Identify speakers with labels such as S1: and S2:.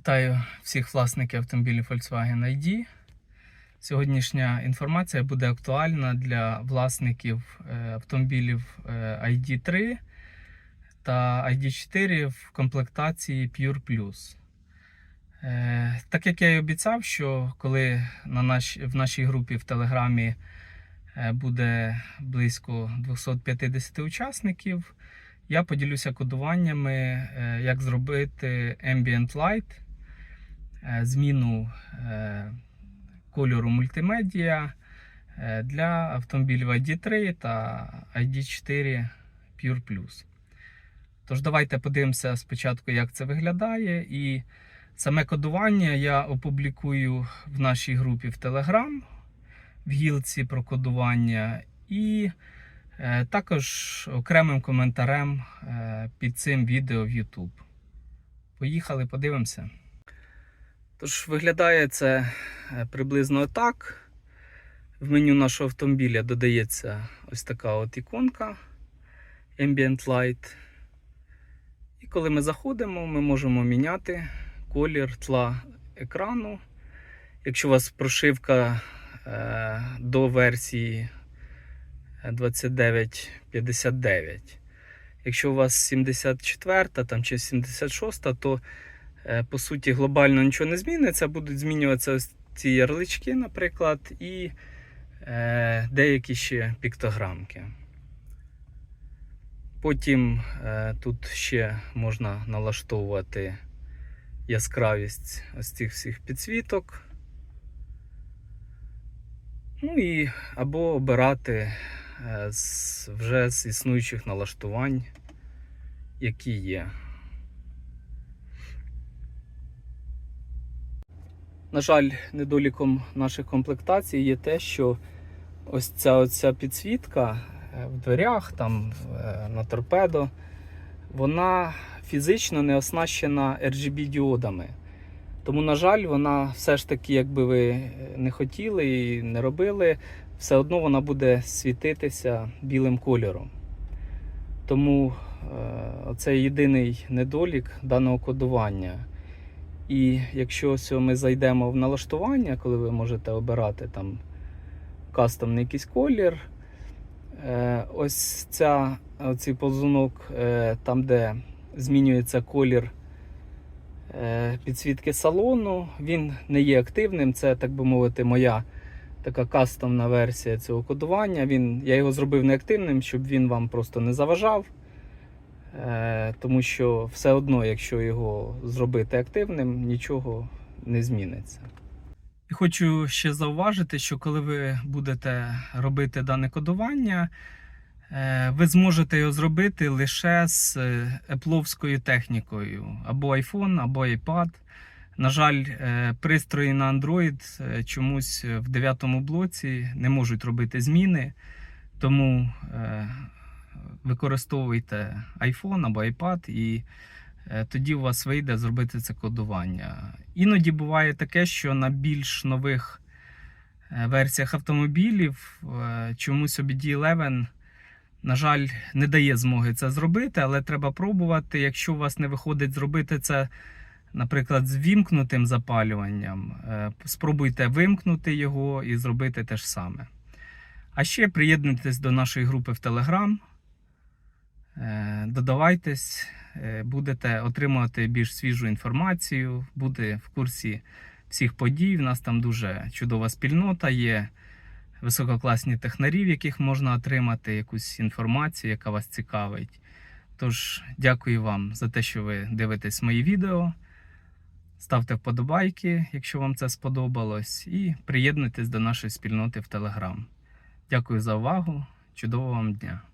S1: Вітаю всіх власників автомобілів Volkswagen ID. Сьогоднішня інформація буде актуальна для власників е, автомобілів е, ID3 та ID4 в комплектації Pure Plus. Е, Так як я і обіцяв, що коли на наш, в нашій групі в Телеграмі буде близько 250 учасників, я поділюся кодуваннями, як зробити Ambient Light, зміну е, кольору мультимедіа е, для автомобілів ID3 та ID4 Pure Plus. Тож, давайте подивимося спочатку, як це виглядає. І саме кодування я опублікую в нашій групі в Telegram в гілці про кодування. І Е, Також окремим коментарем е, під цим відео в YouTube. Поїхали, подивимося. Тож, виглядає це е, приблизно так. В меню нашого автомобіля додається ось така от іконка Ambient Light. І коли ми заходимо, ми можемо міняти колір тла екрану. Якщо у вас прошивка е, до версії 2959. Якщо у вас 74 там, чи 76, то е, по суті глобально нічого не зміниться. Будуть змінюватися ось ці ярлички, наприклад, і е, деякі ще піктограмки. Потім е, тут ще можна налаштовувати яскравість ось цих всіх підсвіток. Ну і або обирати е, вже з існуючих налаштувань, які є. На жаль, недоліком наших комплектацій є те, що ось ця оця підсвітка е, в дверях, там е, на торпедо, вона фізично не оснащена RGB-діодами. Тому, на жаль, вона все ж таки, якби ви не хотіли і не робили, все одно вона буде світитися білим кольором. Тому е, це єдиний недолік даного кодування. І якщо ось ми зайдемо в налаштування, коли ви можете обирати там кастомний якийсь колір, е, ось ця, оцей ползунок, е, там, де змінюється колір е, підсвітки салону. Він не є активним. Це, так би мовити, моя така кастомна версія цього кодування. Він, я його зробив неактивним, щоб він вам просто не заважав. Е, Тому що все одно, якщо його зробити активним, нічого не зміниться. І хочу ще зауважити, що коли ви будете робити дане кодування, Е, ви зможете його зробити лише з епловською технікою, або iPhone, або iPad. На жаль, е, пристрої на Android чомусь в 9 блоці не можуть робити зміни, тому використовуйте iPhone або iPad, і е, тоді у вас вийде зробити це кодування. Іноді буває таке, що на більш нових е, версіях автомобілів е, чомусь OBD11 на жаль, не дає змоги це зробити, але треба пробувати. Якщо у вас не виходить зробити це, наприклад, з вімкнутим запалюванням, спробуйте вимкнути його і зробити те ж саме. А ще приєднуйтесь до нашої групи в Telegram, додавайтесь, е, будете отримувати більш свіжу інформацію, бути в курсі всіх подій. У нас там дуже чудова спільнота є висококласні технарі, в яких можна отримати якусь інформацію, яка вас цікавить. Тож, дякую вам за те, що ви дивитесь мої відео. Ставте вподобайки, якщо вам це сподобалось, і приєднуйтесь до нашої спільноти в Telegram. Дякую за увагу. Чудового вам дня!